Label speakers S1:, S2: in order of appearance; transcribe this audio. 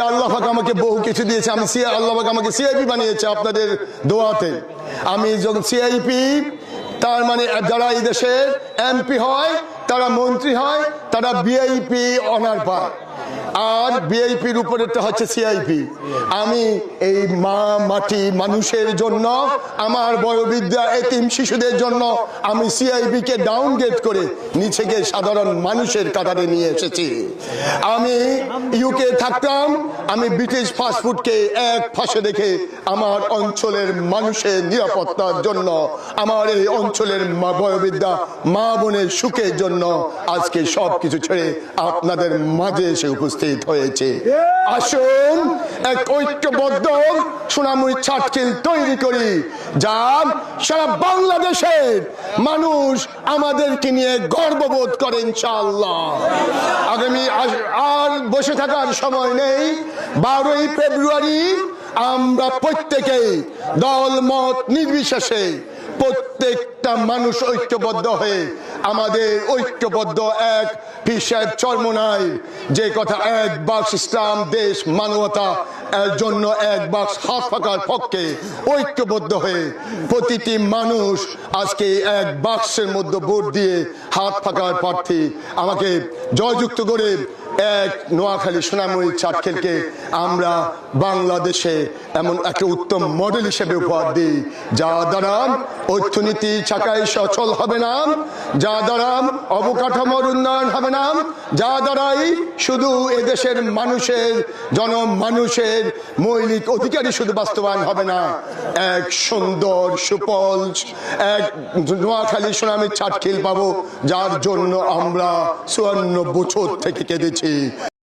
S1: আলহামদুলিল্লাহ, আল্লাহ পাক আমাকে বহু কিছু দিয়েছে। আমি সিআ আল্লাহ আমাকে সিআইপি বানিয়েছে আপনাদের দোয়াতে। আমি যখন সিআইপি তার মানে যারা এই দেশের এমপি হয়, তারা মন্ত্রী হয়, তারা বিআইপি অনার পায়। আর বিআইপির উপরেরটা হচ্ছে সিআইপি আমি এই মা, মাটি, মানুষের জন্য, আমার বয়োবিদ্যা এতিম শিশুদের জন্য আমি সিআইপি কে ডাউনগ্রেড করে নিচে গিয়ে সাধারণ মানুষের কাতারে নিয়ে এসেছি। আমি ইউকে থাকতাম, আমি ব্রিটিশ ফাস্টফুডকে এক ফাঁসে রেখে আমার অঞ্চলের মানুষের নিরাপত্তার জন্য, আমার এই অঞ্চলের মা বয়োবিদ্যা মা বোনের সুখের জন্য আজকে সব কিছু ছেড়ে আপনাদের মাঝে এসে উপস্থিত হয়েছে। আসুন, এক ঐক্যবদ্ধ সোনামুড়ি ছাটকিল তৈরি করি, যা সারা বাংলাদেশের মানুষ আমাদেরকে নিয়ে গর্ববোধ করে, ইনশাআল্লাহ। আগামী আর বসে থাকার সময় নেই। বারোই ফেব্রুয়ারি আমরা প্রত্যেকেই দল মত নির্বিশেষে প্রত্যেকটা মানুষ ঐক্যবদ্ধ হয়ে, আমাদের ঐক্যবদ্ধ এক পীর সাহেব চর্মনাই যে কথা এক বাক্স ইসলাম, দেশ, মানবতা, এর জন্য এক বাক্স হাত ফাঁকার পক্ষে ঐক্যবদ্ধ হয়ে প্রতিটি মানুষ আজকে এক বাক্সের মধ্যে ভোট দিয়ে হাত ফাঁকার প্রার্থী। আমাকে জয়যুক্ত করে এক নোয়াখালী সোনাময়ী চাটখেলকে আমরা বাংলাদেশে এমন একটা উত্তম মডেল হিসেবে উপহার দিই যা দ্বারা অর্থনীতি চাকায় সচল হবে না। যা দ্বারা অবকাঠামোর উন্নয়ন হবে না, যা দ্বারাই শুধু এদেশের মানুষের, জনমানুষের মৌলিক অধিকারই শুধু বাস্তবায়ন হবে না। এক সুন্দর সুফল এক নোয়াখালী সোনামীর চাটখিল পাবো, যার জন্য আমরা চুয়ান্ন বছর থেকে কেঁদেছি।